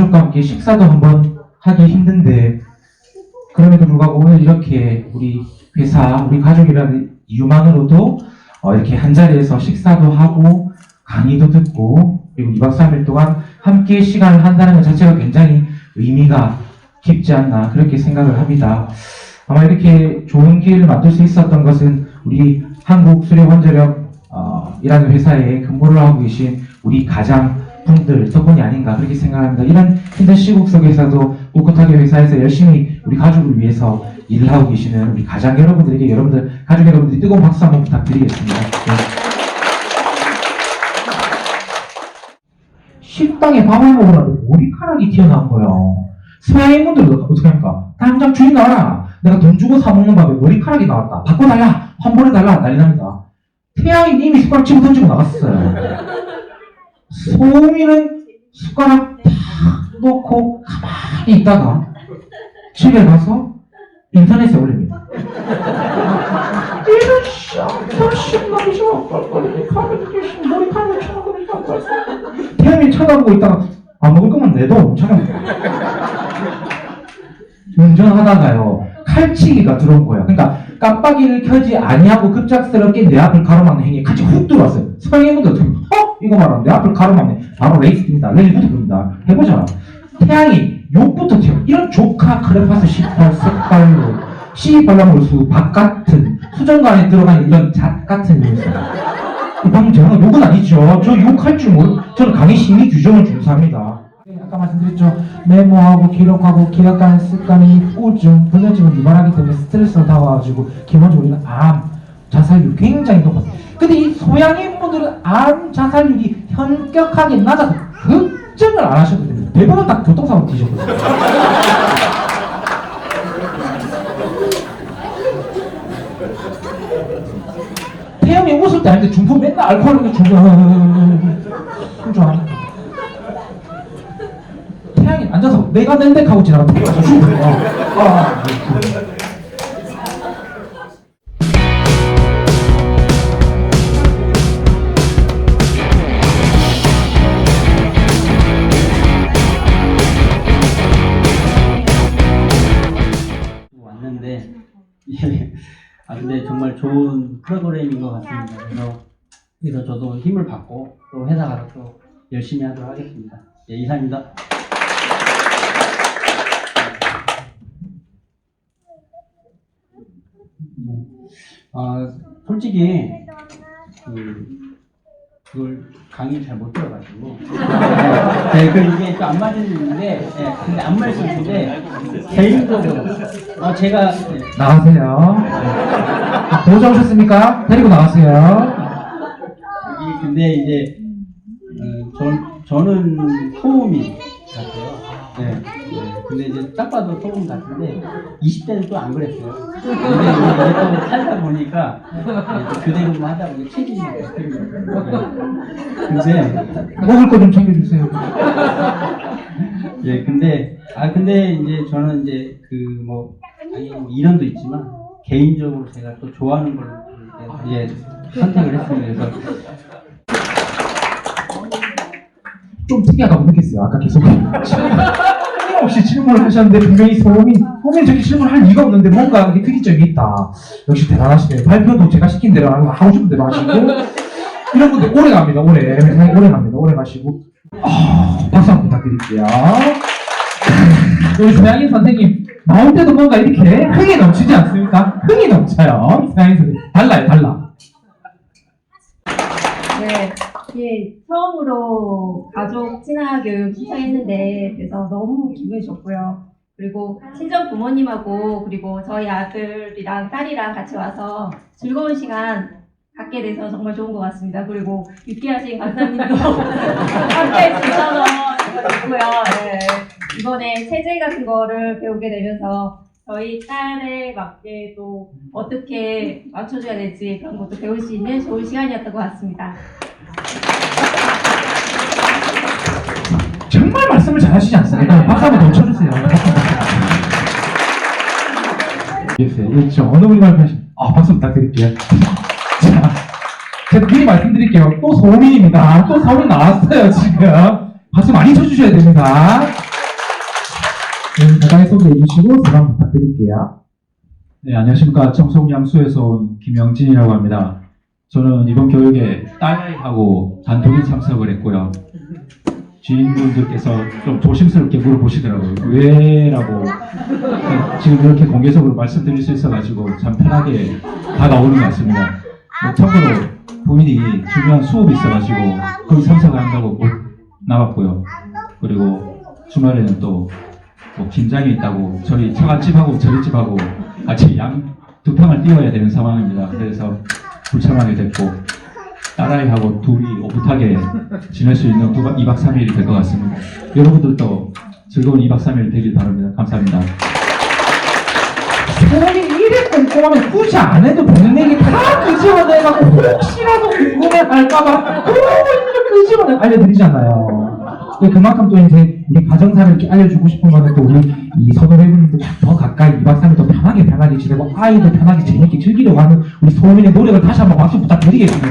가족과 함께 식사도 한번 하기 힘든데 그럼에도 불구하고 오늘 이렇게 우리 회사, 우리 가족이라는 이유만으로도 어, 이렇게 한 자리에서 식사도 하고 강의도 듣고 그리고 2박 3일 동안 함께 시간을 한다는 것 자체가 굉장히 의미가 깊지 않나 그렇게 생각을 합니다. 아마 이렇게 좋은 기회를 만들 수 있었던 것은 우리 한국수력원자력 어, 이라는 회사에 근무를 하고 계신 우리 가장 분들 덕분이 아닌가 그렇게 생각합니다. 이런 힘든 시국 속에서도 꿋꿋하게 회사에서 열심히 우리 가족을 위해서 일을 하고 계시는 우리 가장 여러분들에게 여러분들 가족 여러분들이 뜨거운 박수 한번 부탁드리겠습니다. 네. 식당에 밥을 먹으라고 머리카락이 튀어나온 거예요. 서양인분들은 어떻게 합니까? 당장 주인 나와라. 내가 돈 주고 사 먹는 밥에 머리카락이 나왔다. 바꿔달라. 환불해달라. 난리 납니다. 태양이 이미 숟가락 치고 던지고 나갔어요. 소민은 숟가락 탁 놓고 가만히 있다가 집에 가서 인터넷에 올립니다. 이런 껄껄이 가면 계신 태양이 쳐다보고 있다가 안 먹을 거면 내도 잠깐만 운전하다가요 칼치기가 들어온 거예요. 그러니까 깜빡이를 켜지 아니하고 급작스럽게 내 앞을 가로막는 행위에 같이 훅 들어왔어요. 성인분들 어떻게 어? 이거 내 앞을 가로막네. 바로 레이스입니다. 레이스부터 부릅니다. 해보자. 태양이 욕부터 튀어. 이런 조카 크레파스 18 색깔로 박 같은 수정관에 들어간 이런 잣 같은 녀석. 방금 저는 욕은 아니죠. 저 욕할 줄 모르. 저는 강의 심의 규정을 준수합니다. 네, 아까 말씀드렸죠. 메모하고 기록하고 기억하는 습관이 우울증, 불면증을 유발하기 때문에 스트레스가 다가와가지고 기본적으로 우리는 암, 자살률 굉장히 높았어요. 근데 이 소양인 분들은 암 자살률이 현격하게 낮아서 걱정을 안 하셔도 됩니다. 대부분 다 교통사고 뒤졌거든요. 태영이 웃을 때 아닌데 중풍 맨날 알코올 먹는 중풍 좋아. 태양이 앉아서 내가 낸데 하고 지나가 태양이 저 죽어. 아, 왔는 아 근데 정말 좋은 프로그램인 것 같습니다. 그래서 그래서 저도 힘을 받고 또 회사 가서 또 열심히 하도록 하겠습니다. 예, 이상입니다. 네. 아 솔직히 그 그걸 강의 잘못 들어가지고 네, 그 이게 또 안 맞는 일인데 예, 근데 안 말씀드린데 개인적으로 어, 제가 예, 나가세요. 보호자 오셨습니까? 데리고 나가세요. 이 근데 이제 어, 전 저는 소음이 같아요. 근데 이제 딱 봐도 소음 같은데 20대는 또 안 그랬어요. 근데 이제 또 살다 보니까 이제 그대로 하다 보니 거예요. 근데 먹을 거 좀 챙겨주세요. 예, 근데 아 근데 이제 저는 이제 그 뭐 아니 뭐 인연도 있지만 개인적으로 제가 또 좋아하는 걸 이제 선택을 했습니다. 그래서 좀 특이하다고 느꼈어요. 아까 계속 끊임없이 질문을 하셨는데 분명히 소민, 소민 저렇게 질문할 이유가 없는데 뭔가 이게 특이점이 있다. 역시 대단하시네요. 발표도 제가 시킨 대로 하고 하고 싶은 대로 하시고 이런 분들 오래 갑니다. 오래 오래 갑니다. 오래 가시고 아, 박수 한번 부탁드릴게요. 우리 조양인 선생님 나올 때도 뭔가 이렇게 흥이 넘치지 않습니까? 흥이 넘쳐요. 조양인 선생님 달라요, 달라. 네, 예, 처음으로 가족 친화 교육 시청했는데 그래서 너무 기분이 좋고요. 그리고 친정 부모님하고 그리고 저희 아들이랑 딸이랑 같이 와서 즐거운 시간 갖게 돼서 정말 좋은 것 같습니다. 그리고 유쾌하신 강사님도 함께 해주셔서 정말 좋고요. 네. 이번에 체질 같은 거를 배우게 되면서 저희 딸에 맞게 또 어떻게 맞춰줘야 될지 그런 것도 배울 수 있는 좋은 시간이었던 것 같습니다. 말 말씀을 잘 하시지 않습니까? 박수 한번 더 쳐주세요. 알겠어요. 예, 저 어느 분이 발표하신? 아, 박수 부탁드릴게요. 자, 제가 미리 말씀드릴게요. 또 서울인입니다. 또 서울인 나왔어요, 지금. 박수 많이 쳐주셔야 됩니다. 네, 간단히 소개해 주시고, 저만 부탁드릴게요. 네, 안녕하십니까. 청송양수에서 온 김영진이라고 합니다. 저는 이번 교육에 딸하고 단독인 참석을 했고요. 주인분들께서 좀 조심스럽게 물어보시더라고요. 왜라고 네, 지금 이렇게 공개적으로 말씀드릴 수 있어가지고 참 편하게 다가오는 것 같습니다. 뭐 참고로 부인이 중요한 수업이 있어가지고 거기 참석을 한다고 못 나왔고요. 그리고 주말에는 또 뭐 긴장이 있다고 저희 처갓집하고 저희 집하고 같이 양 두 평을 띄워야 되는 상황입니다. 그래서 불참하게 됐고 딸아이하고 둘이 오붓하게 지낼 수 있는 2박 3일이 될 것 같습니다. 여러분들도 즐거운 2박 3일 되길 바랍니다. 감사합니다. 서울이 이래 꼼꼼하면 굳이 안 해도 되는 얘기 다 끄집어내갖고 혹시라도 궁금해할까봐 꼭 이렇게 끄집어내 알려드리잖아요. 그만큼 또 이제 우리 가정사를 이렇게 알려주고 싶은 거는 또 우리 이 선후배분들 더 가까이 2박 3일 더 편하게 편하게 지내고 아이도 편하게 재밌게 즐기려고 하는 우리 소민의 노력을 다시 한번 박수 부탁드리겠습니다.